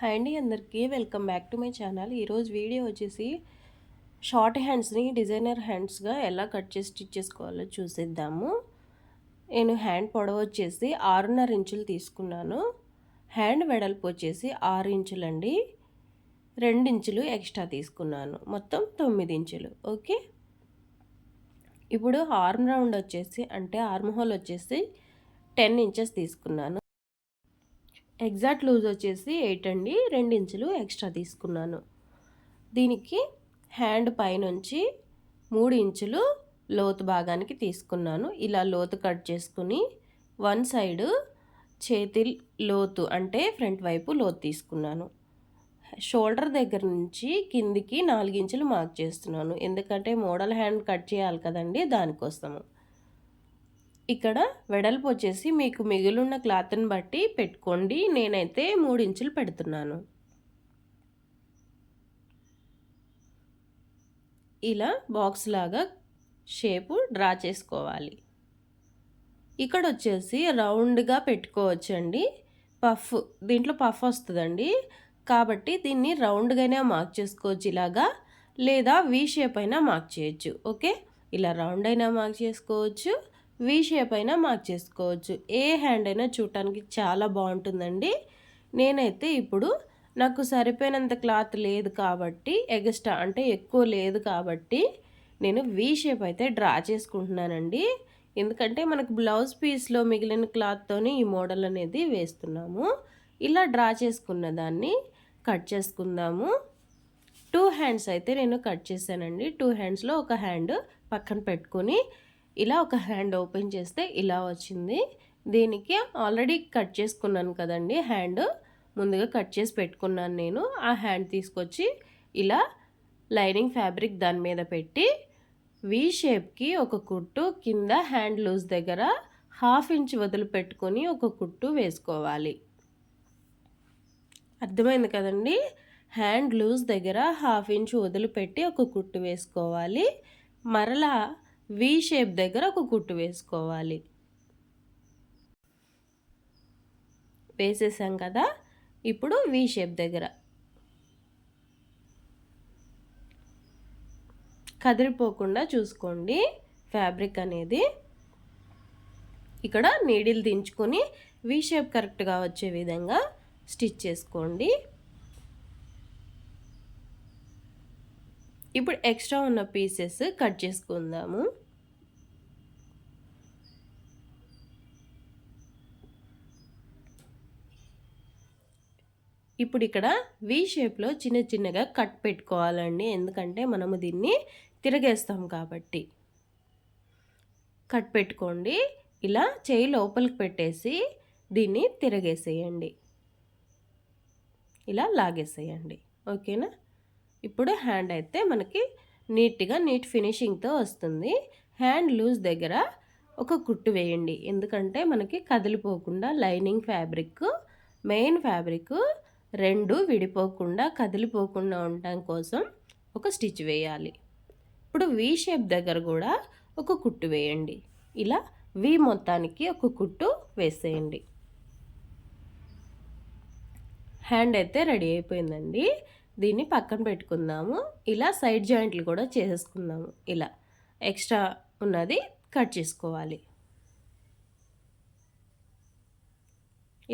Hi అండి అందరికీ welcome back to my channel. ఈరోజు వీడియో వచ్చేసి షార్ట్ హ్యాండ్స్ని డిజైనర్ హ్యాండ్స్గా ఎలా కట్ చేసి స్టిచ్ చేసుకోవాలో చూసేద్దాము. నేను హ్యాండ్ పొడవు వచ్చేసి ఆరున్నర ఇంచులు తీసుకున్నాను. హ్యాండ్ వెడల్పు వచ్చేసి ఆరు ఇంచులండి. రెండు ఇంచులు ఎక్స్ట్రా తీసుకున్నాను. మొత్తం తొమ్మిది ఇంచులు ఓకే? ఇప్పుడు ఆర్మ్ రౌండ్ వచ్చేసి అంటే ఆర్మ్ హోల్ వచ్చేసి టెన్ ఇంచెస్ తీసుకున్నాను. ఎగ్జాక్ట్ లూజ్ వచ్చేసి ఎయిట్ అండి. రెండు ఇంచులు ఎక్స్ట్రా తీసుకున్నాను. దీనికి హ్యాండ్ పైనుంచి మూడు ఇంచులు లోతు భాగానికి తీసుకున్నాను. ఇలా లోతు కట్ చేసుకుని వన్ సైడ్ చేతి లోతు అంటే ఫ్రంట్ వైపు లోతు తీసుకున్నాను. షోల్డర్ దగ్గర నుంచి కిందికి నాలుగించులు మార్క్ చేస్తున్నాను. ఎందుకంటే మోడల్ హ్యాండ్ కట్ చేయాలి కదండి దానికోసము. ఇక్కడ వెడల్పు వచ్చేసి మీకు మిగిలిన క్లాత్ని బట్టి పెట్టుకోండి. నేనైతే మూడు ఇంచులు పెడుతున్నాను. ఇలా బాక్స్ లాగా షేపు డ్రా చేసుకోవాలి. ఇక్కడ వచ్చేసి రౌండ్గా పెట్టుకోవచ్చండి. పఫ్ దీంట్లో పఫ్ వస్తుందండి. కాబట్టి దీన్ని రౌండ్గానే మార్క్ చేసుకోవచ్చు ఇలాగా లేదా వీ షేప్ అయినా మార్క్ చేయొచ్చు. ఓకే? ఇలా రౌండ్ అయినా మార్క్ చేసుకోవచ్చు. వీ షేప్ అయినా మార్క్ చేసుకోవచ్చు. ఏ హ్యాండ్ అయినా చూడటానికి చాలా బాగుంటుందండి. నేనైతే ఇప్పుడు నాకు సరిపోయినంత క్లాత్ లేదు కాబట్టి ఎగస్ట్రా అంటే ఎక్కువ లేదు కాబట్టి నేను వీ షేప్ అయితే డ్రా చేసుకుంటున్నానండి. ఎందుకంటే మనకు బ్లౌజ్ పీస్లో మిగిలిన క్లాత్తోని ఈ మోడల్ అనేది వేస్తున్నాము. ఇలా డ్రా చేసుకున్న దాన్ని కట్ చేసుకుందాము. టూ హ్యాండ్స్ అయితే నేను కట్ చేశానండి. టూ హ్యాండ్స్లో ఒక హ్యాండ్ పక్కన పెట్టుకొని ఇలా ఒక హ్యాండ్ ఓపెన్ చేస్తే ఇలా వచ్చింది. దీనికి ఆల్రెడీ కట్ చేసుకున్నాను కదండి హ్యాండ్. ముందుగా కట్ చేసి పెట్టుకున్నాను నేను. ఆ హ్యాండ్ తీసుకొచ్చి ఇలా లైనింగ్ ఫ్యాబ్రిక్ దాని మీద పెట్టి వి షేప్కి ఒక కుట్టు కింద హ్యాండ్ లూజ్ దగ్గర హాఫ్ ఇంచ్ వదిలిపెట్టుకొని ఒక కుట్టు వేసుకోవాలి. అర్థమైంది కదండి? హ్యాండ్ లూజ్ దగ్గర హాఫ్ ఇంచ్ వదిలిపెట్టి ఒక కుట్టు వేసుకోవాలి. మరలా వి షేప్ దగ్గర ఒక కుట్టు వేసుకోవాలి. వేసేసాం కదా? ఇప్పుడు వి షేప్ దగ్గర. కదిలిపోకుండా చూసుకోండి. ఫ్యాబ్రిక్ అనేది ఇక్కడ నీడిల్ దించుకొని వి షేప్ కరెక్ట్గా వచ్చే విధంగా స్టిచ్ చేసుకోండి. ఇప్పుడు ఎక్స్ట్రా ఉన్న పీసెస్ కట్ చేసుకుందాము. ఇప్పుడు ఇక్కడ వి షేప్లో చిన్న చిన్నగా కట్ పెట్టుకోవాలండి. ఎందుకంటే మనము దీన్ని తిరగేస్తాం కాబట్టి. కట్ పెట్టుకోండి. ఇలా చేయి లోపలికి పెట్టేసి దీన్ని తిరగేసేయండి. ఇలా లాగేసేయండి. ఓకేనా? ఇప్పుడు హ్యాండ్ అయితే మనకి నీట్గా నీట్ ఫినిషింగ్తో వస్తుంది. హ్యాండ్ లూజ్ దగ్గర ఒక కుట్టు వేయండి. ఎందుకంటే మనకి కదిలిపోకుండా లైనింగ్ ఫ్యాబ్రిక్ మెయిన్ ఫ్యాబ్రిక్ రెండు విడిపోకుండా కదిలిపోకుండా ఉండటం కోసం ఒక స్టిచ్ వేయాలి. ఇప్పుడు వి షేప్ దగ్గర కూడా ఒక కుట్టు వేయండి. ఇలా వి మొత్తానికి ఒక కుట్టు వేసేయండి. హ్యాండ్ అయితే రెడీ అయిపోయిందండి. దీన్ని పక్కన పెట్టుకుందాము. ఇలా సైడ్ జాయింట్లు కూడా చేసేసుకుందాము. ఇలా ఎక్స్ట్రా ఉన్నది కట్ చేసుకోవాలి.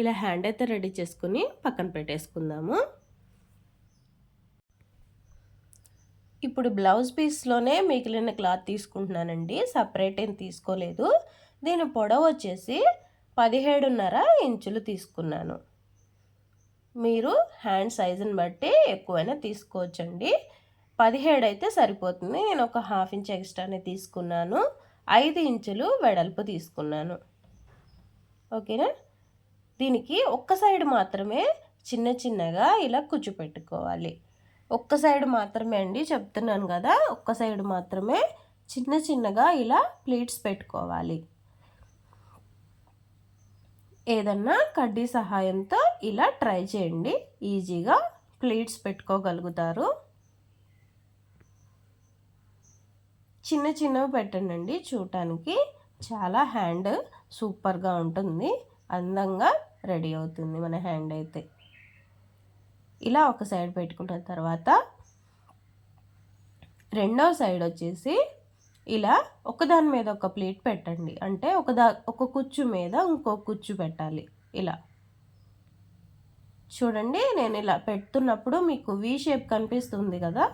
ఇలా హ్యాండ్ అయితే రెడీ చేసుకుని పక్కన పెట్టేసుకుందాము. ఇప్పుడు బ్లౌజ్ పీస్లోనే మిగిలిన క్లాత్ తీసుకుంటున్నానండి. సపరేట్ ఏం తీసుకోలేదు. దీని పొడవు వచ్చేసి పదిహేడున్నర ఇంచులు తీసుకున్నాను. మీరు హ్యాండ్ సైజుని బట్టి ఎక్కువైనా తీసుకోవచ్చండి. పదిహేడు అయితే సరిపోతుంది. నేను ఒక హాఫ్ ఇంచ్ ఎక్స్ట్రానే తీసుకున్నాను. ఐదు ఇంచులు వెడల్పు తీసుకున్నాను. ఓకేనా? దీనికి ఒక్క సైడ్ మాత్రమే చిన్న చిన్నగా ఇలా కూర్చోపెట్టుకోవాలి ఒక్క సైడ్ మాత్రమే అండి చెప్తున్నాను కదా. ఒక్క సైడ్ మాత్రమే చిన్న చిన్నగా ఇలా ప్లీట్స్ పెట్టుకోవాలి. ఏదన్నా కడ్డీ సహాయంతో ఇలా ట్రై చేయండి. ఈజీగా ప్లీట్స్ పెట్టుకోగలుగుతారు. చిన్న చిన్నవి పెట్టండి చూడటానికి. చాలా హ్యాండ్ సూపర్గా ఉంటుంది. అందంగా రెడీ అవుతుంది మన హ్యాండ్ అయితే. ఇలా ఒక సైడ్ పెట్టుకున్న తర్వాత రెండవ సైడ్ వచ్చేసి ఇలా ఒకదాని మీద ఒక ప్లేట్ పెట్టండి. అంటే ఒకదా ఒక కుచ్చు మీద ఇంకో కుచ్చు పెట్టాలి. ఇలా. చూడండి నేను ఇలా పెడుతున్నప్పుడు మీకు వీ షేప్ కనిపిస్తుంది కదా?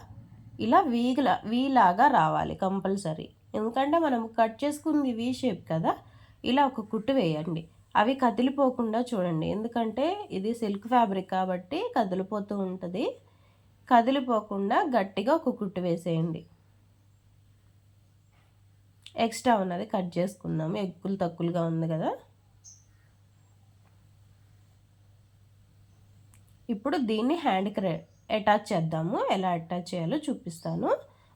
ఇలా వీలా వీలాగా రావాలి కంపల్సరీ. ఎందుకంటే మనం కట్ చేసుకుంది వీ షేప్ కదా? ఇలా ఒక కుట్టు వేయండి. అవి కదిలిపోకుండా చూడండి. ఎందుకంటే ఇది సిల్క్ ఫ్యాబ్రిక్ కాబట్టి కదిలిపోతూ ఉంటుంది. కదిలిపోకుండా గట్టిగా ఒక కుట్టు వేసేయండి. ఎక్స్ట్రా ఉన్నది కట్ చేసుకుందాము ఎక్కులు తక్కువగా ఉంది కదా? ఇప్పుడు దీన్ని హ్యాండ్కి అటాచ్ చేద్దాము. ఎలా అటాచ్ చేయాలో చూపిస్తాను.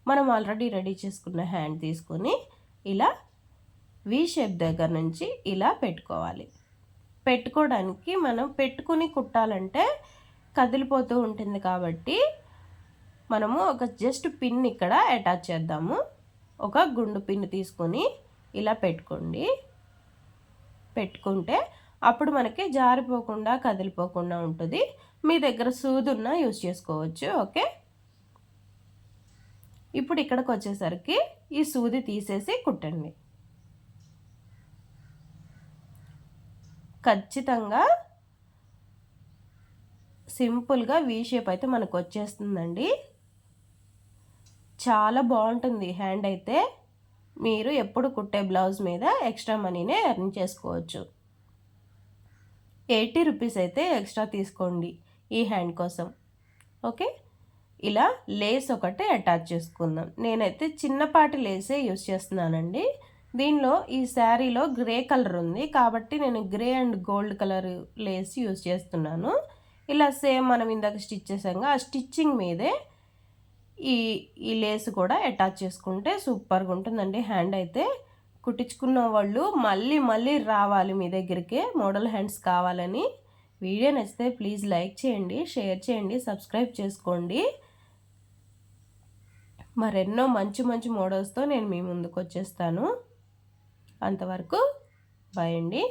మనం ఆల్రెడీ రెడీ చేసుకున్న హ్యాండ్ తీసుకొని ఇలా వి షేప్ దగ్గర నుంచి ఇలా పెట్టుకోవాలి. పెట్టుకోవడానికి మనం పెట్టుకుని కుట్టాలంటే కదిలిపోతూ ఉంటుంది కాబట్టి మనము ఒక జస్ట్ పిన్ ఇక్కడ అటాచ్ చేద్దాము. ఒక గుండు పిన్ తీసుకొని ఇలా పెట్టుకోండి. పెట్టుకుంటే అప్పుడు మనకి జారిపోకుండా కదిలిపోకుండా ఉంటుంది. మీ దగ్గర సూదున్న యూస్ చేసుకోవచ్చు ఓకే? ఇప్పుడు ఇక్కడికి వచ్చేసరికి ఈ సూది తీసేసి కుట్టండి. ఖచ్చితంగా సింపుల్గా వీ షేప్ అయితే మనకు వచ్చేస్తుందండి. చాలా బాగుంటుంది హ్యాండ్ అయితే. మీరు ఎప్పుడు కుట్టే బ్లౌజ్ మీద ఎక్స్ట్రా మనీనే ఎర్న్ చేసుకోవచ్చు. ఎయిటీ రూపీస్ అయితే ఎక్స్ట్రా తీసుకోండి ఈ హ్యాండ్ కోసం. ఓకే? ఇలా లేస్ ఒకటి అటాచ్ చేసుకుందాం. నేనైతే చిన్నపాటి లేసే యూస్ చేస్తున్నానండి. దీనిలో ఈ శారీలో గ్రే కలర్ ఉంది. కాబట్టి నేను grey and gold colour lace use చేస్తున్నాను. ఇలా సేమ్ మనం ఇందాక స్టిచ్ చేసాక ఆ స్టిచ్చింగ్ మీదే ఈ ఈ లేస్ కూడా అటాచ్ చేసుకుంటే సూపర్గా ఉంటుందండి హ్యాండ్ అయితే. కుట్టించుకున్న వాళ్ళు మళ్ళీ మళ్ళీ రావాలి మీ దగ్గరికి మోడల్ హ్యాండ్స్ కావాలని. వీడియో నచ్చితే ప్లీజ్ లైక్ చేయండి షేర్ చేయండి సబ్స్క్రైబ్ చేసుకోండి. మరెన్నో మంచి మంచి మోడల్స్తో నేను మీ ముందుకు వచ్చేస్తాను అంతవరకు బాయ్ అండి.